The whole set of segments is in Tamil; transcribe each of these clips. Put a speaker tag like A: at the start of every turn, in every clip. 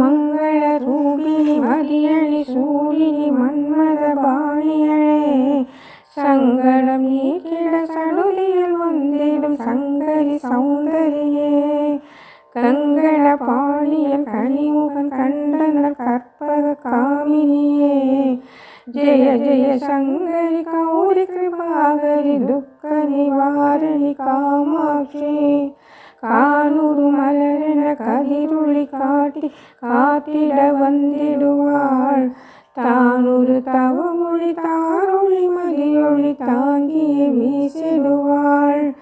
A: மங்கள ரூபிணி மதியணி சூழினி மன்மத பாணியழே. சங்கடம் ஏகிட சடுதியில் வந்திடும் சங்கரி சௌந்தரியே. கங்கண பாணியல் கனிமுகன் கண்டன கற்பக காமினியே. ஜெய ஜெய சங்கரி கௌரி கிருபாகரி துக்க நிவாரணி காமாட்சி. கானூரு மலர் கதிரொளி காட்டி காத்திட வந்திடுவாள். தானொரு தவமொழி தாரொளி மதியொளி தாங்கிய வீசிடுவாள்.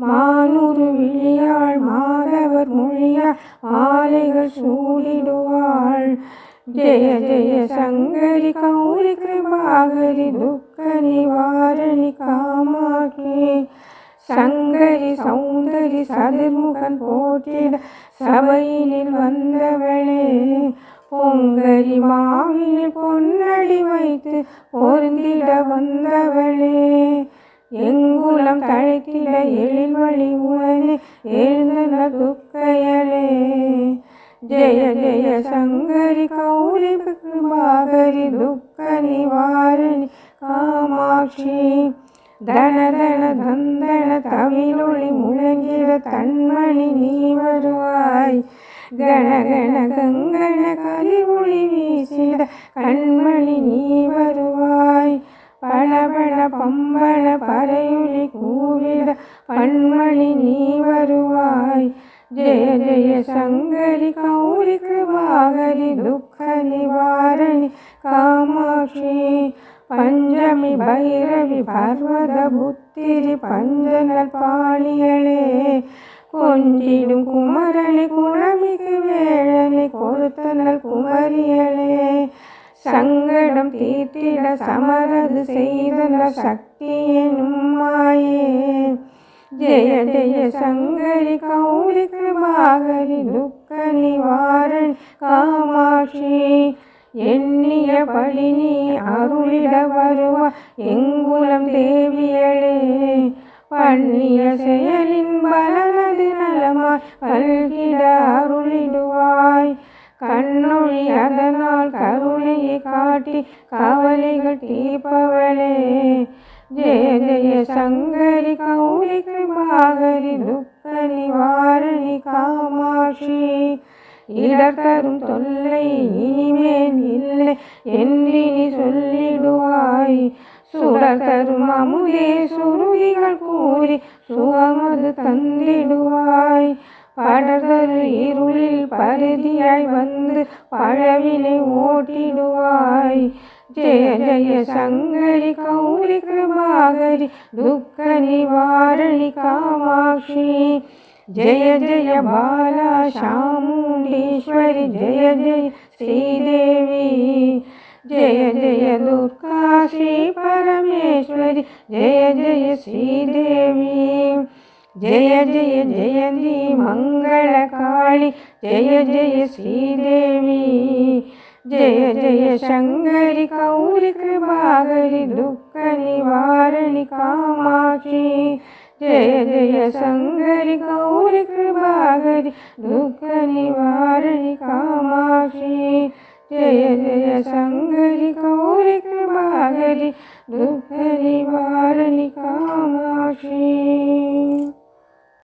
A: மானூறு விழியாள் மாதவர் மொழியாள் மாலைகள் சூடிடுவாள். ஜெய ஜெய சங்கரி கௌரி கிருபாகரி துக்க நிவாரணி காமாட்சி சங்கரி சௌந்தரி சதுர்முகன் போற்றிட சபையினில் வந்தவளே. பொங்கரி மாவினில் பொன்னடி வைத்து பொருந்திட வந்தவளே. எங்குலம் தழைத்திட எழில் வழி உடனே எழுந்தன துக்கையலே ஜெய ஜெய சங்கரி கௌரி மாகரி துக்க நிவாரணி காமாட்சி. ധനധനധന്ധന തമിഴൊളി മുഴങ്ങിട തന്മണി നീ വരുവായി. ഗണഗണ ഗംഗണ കരിപുളി വീശിട കൺമണി നീ വരുവായി. പഴപഴ പമ്പഴ പരയുളി കൂവിട പൺമണി നീ വരുവായി. ജയ ജയ ശങ്കരി കൗരി കൃപാകരി ദുഃഖ നിവാരണി കാമാക്ഷി. പഞ്ചമി ഭൈരവി പർവത ബുത്തിരി പഞ്ചനൽ പാളികളെ കൊഞ്ചിടും കുമരനെ കുളമിക്ക് വേഴനി കൊഴുത്തനൽ കുമരികളെ. സങ്കടം തീർത്തിട സമരത് ചെയ്ത ശക്തിയനുമായേ ജയ ജയ ശങ്കരി കൗരി കൃപാകരി ദുഃഖ നിവാരൻ കാമാക്ഷി. கௌரி கிருபாகரி துக்க நிவாரணி காமாட்சி எண்ணிய படி நீ அருளிட வருவா எங்குலம் தேவியளே பண்ணிய செயலின் பலனது நலமாய் பல்கிட அருளிடுவாய் கண்ணொழி அதனால் கருணையை காட்டி கவலைகள் தீர்ப்பவளே ஜெய ஜெய சங்கரி கௌரி கிருபாகரி துக்க நிவாரணி காமாட்சி இடர் தரும் தொல்லை இனிமேல் இல்லை என்றினி சொல்லிடுவாய். சுடர் தரும் அமுதே சுருதிகள் கூறி சுகமது தந்திடுவாய். படர்தரு இருளில் பருதியாய் வந்து பழவினை ஓட்டிடுவாய். ஜெய ஜெய சங்கரி கௌரி கிருபாகரி துக்க நிவாரணி காமாட்சி. ஜெய ஜெய பாலா சாமுண்டீஸ்வரி ചാമുണ്ടീശ്വരി ജയ ജയ ശ്രീദേവി. ജയ ജയ ദുർഗാ ശ്രീ പരമേശ്വരി. ജയ ജയ ശ്രീദേവി. ജയ ജയ ജയന്തി മംഗളകാളി. ജയ ജയ ശ്രീദേവി. ജയ ജയ ശങ്കരി കൗരി കൃപാകരി ദുഃഖ നിവാരണി കാമാക്ഷി. जय जय संगरि गौरि कृपागरि दुःख निवारणि कामाक्षि जय जय संगरि कृपा कर दुःख निवारणि कामाक्षि